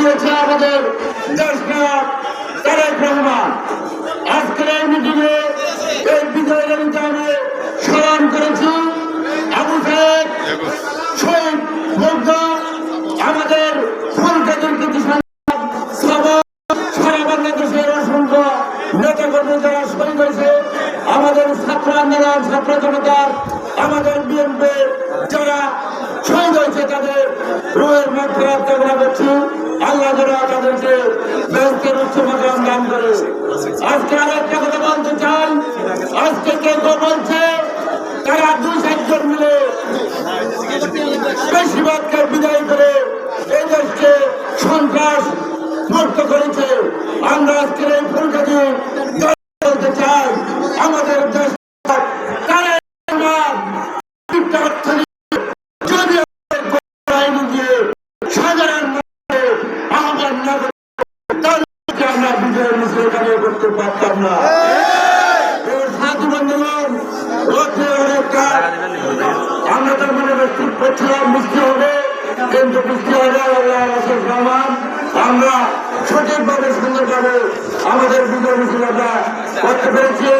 করেছে আমাদের নায়ক তারেক রহমান। আজকের এই মিটিংয়ে এই বিজয় র্যালিতে আমি স্মরণ করেছি। আবু সাহেব, শহীদ মুগ্ধ আমাদের ফুলকাদের কৃতি সভা, সারা বাংলাদেশের অসংখ্য আমাদের ছাত্র আন্দোলন আমাদের বিএনপি যারা শহীদ হয়েছে তাদের রোহের মাত্রার কামনা করছি। আল্লাহ যারা তাদেরকে ব্যাংকের উচ্চ মাকাম দান করে। আজকে আর একটা কথা বলতে চাই। আজকে কেউ কেউ বলছে, তারা দুই চারজন মিলে বেশিরভাগকে বিদায় করে এই দেশকে সন্ত্রাস মুক্ত করেছে। আমরা আজকের এই ফুলকাজি বলতে চাই। আমাদের দেশ তারা মানুষের না আমরা বিজয় মিছিল এখানে করতে পারতাম না আমরা তার মনে করছিলাম মিষ্টি হবে কিন্তু মিষ্টি হবে আল্লাহ রহমান আমরা সঠিকভাবে সুন্দরভাবে আমাদের বিজয় মিছিল করতে পেরেছি।